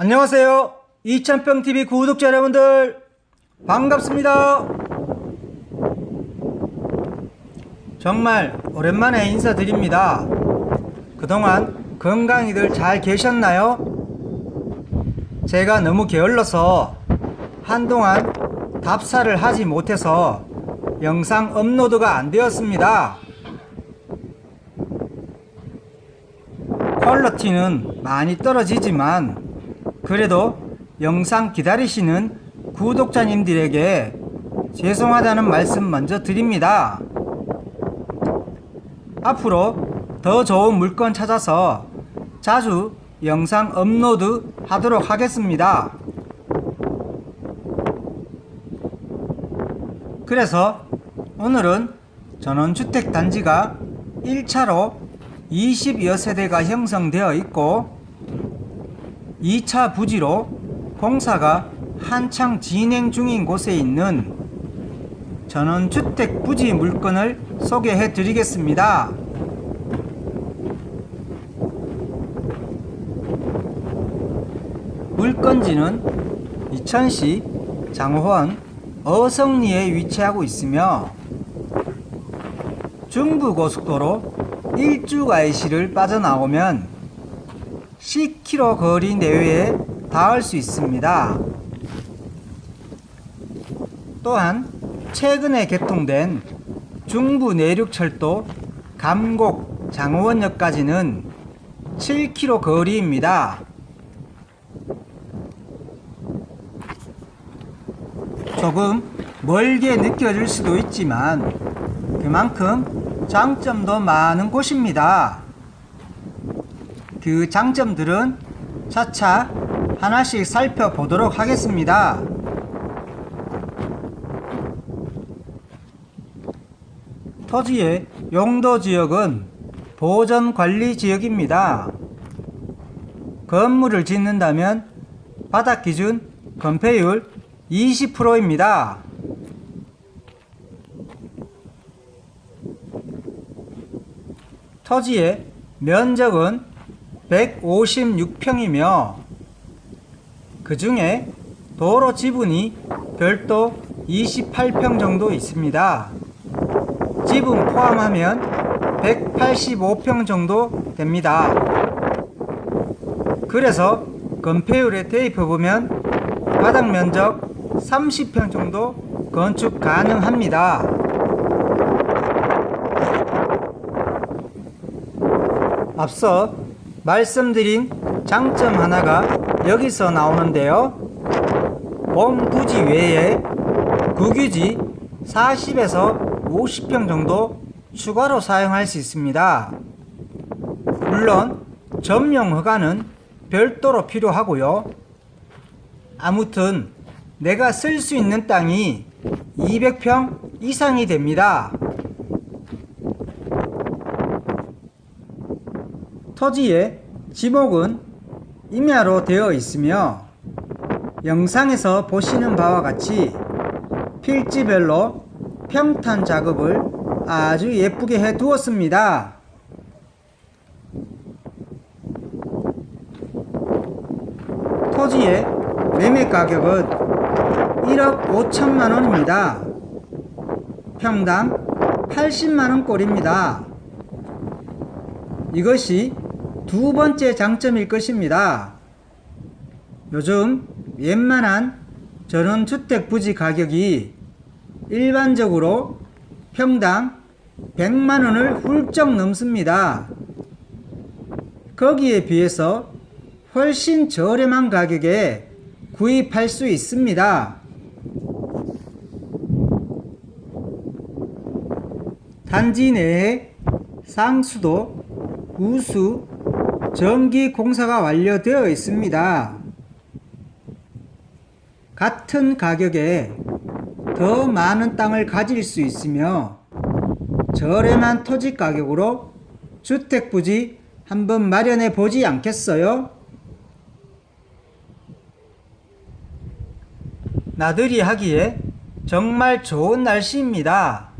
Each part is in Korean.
안녕하세요. 이천평TV 구독자 여러분들 반갑습니다. 정말 오랜만에 인사드립니다. 그동안 건강히들 잘 계셨나요? 제가 너무 게을러서 한동안 답사를 하지 못해서 영상 업로드가 안 되었습니다. 퀄러티는 많이 떨어지지만 그래도 영상 기다리시는 구독자님들에게 죄송하다는 말씀 먼저 드립니다. 앞으로 더 좋은 물건 찾아서 자주 영상 업로드 하도록 하겠습니다. 그래서 오늘은 전원주택 단지가 1차로 20여 세대가 형성되어 있고 2차 부지로 공사가 한창 진행 중인 곳에 있는 전원주택 부지 물건을 소개해 드리겠습니다. 물건지는 이천시 장호원 어성리에 위치하고 있으며 중부고속도로 일주가이시를 빠져나오면 10km 거리 내외에 닿을 수 있습니다. 또한 최근에 개통된 중부 내륙철도 감곡 장호원역까지는 7km 거리입니다. 조금 멀게 느껴질 수도 있지만 그만큼 장점도 많은 곳입니다. 그 장점들은 차차 하나씩 살펴보도록 하겠습니다. 토지의 용도 지역은 보전 관리 지역입니다. 건물을 짓는다면 바닥 기준 건폐율 20%입니다. 토지의 면적은 156평이며 그 중에 도로 지분이 별도 28평 정도 있습니다. 지분 포함하면 185평 정도 됩니다. 그래서 건폐율에 대입해 보면 바닥 면적 30평 정도 건축 가능합니다. 앞서 말씀드린 장점 하나가 여기서 나오는데요. 본 부지 외에 국유지 40에서 50평 정도 추가로 사용할 수 있습니다. 물론 점용 허가는 별도로 필요하고요. 아무튼 내가 쓸 수 있는 땅이 200평 이상이 됩니다. 토지의 지목은 임야로 되어 있으며 영상에서 보시는 바와 같이 필지별로 평탄 작업을 아주 예쁘게 해 두었습니다. 토지의 매매 가격은 1억 5천만 원입니다. 평당 80만 원 꼴입니다. 이것이 두 번째 장점일 것입니다. 요즘 웬만한 전원주택 부지 가격이 일반적으로 평당 100만 원을 훌쩍 넘습니다. 거기에 비해서 훨씬 저렴한 가격에 구입할 수 있습니다. 단지 내에 상수도, 우수, 전기 공사가 완료되어 있습니다. 같은 가격에 더 많은 땅을 가질 수 있으며 저렴한 토지 가격으로 주택 부지 한번 마련해 보지 않겠어요? 나들이 하기에 정말 좋은 날씨입니다.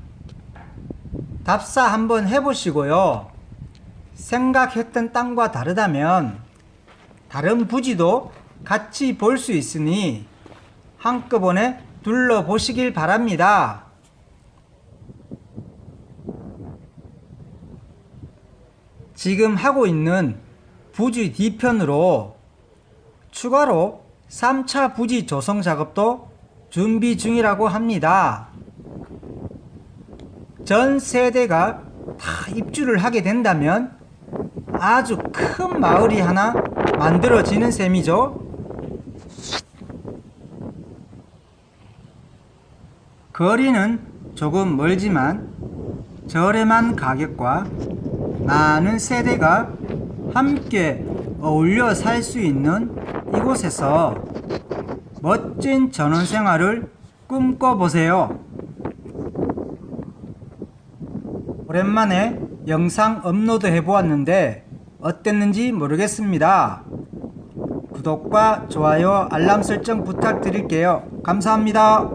답사 한번 해보시고요. 생각했던 땅과 다르다면 다른 부지도 같이 볼 수 있으니 한꺼번에 둘러보시길 바랍니다. 지금 하고 있는 부지 뒤편으로 추가로 3차 부지 조성 작업도 준비 중이라고 합니다. 전 세대가 다 입주를 하게 된다면 아주 큰 마을이 하나 만들어지는 셈이죠. 거리는 조금 멀지만 저렴한 가격과 많은 세대가 함께 어울려 살 수 있는 이곳에서 멋진 전원 생활을 꿈꿔보세요. 오랜만에 영상 업로드 해보았는데 어땠는지 모르겠습니다. 구독과 좋아요, 알람 설정 부탁드릴게요. 감사합니다.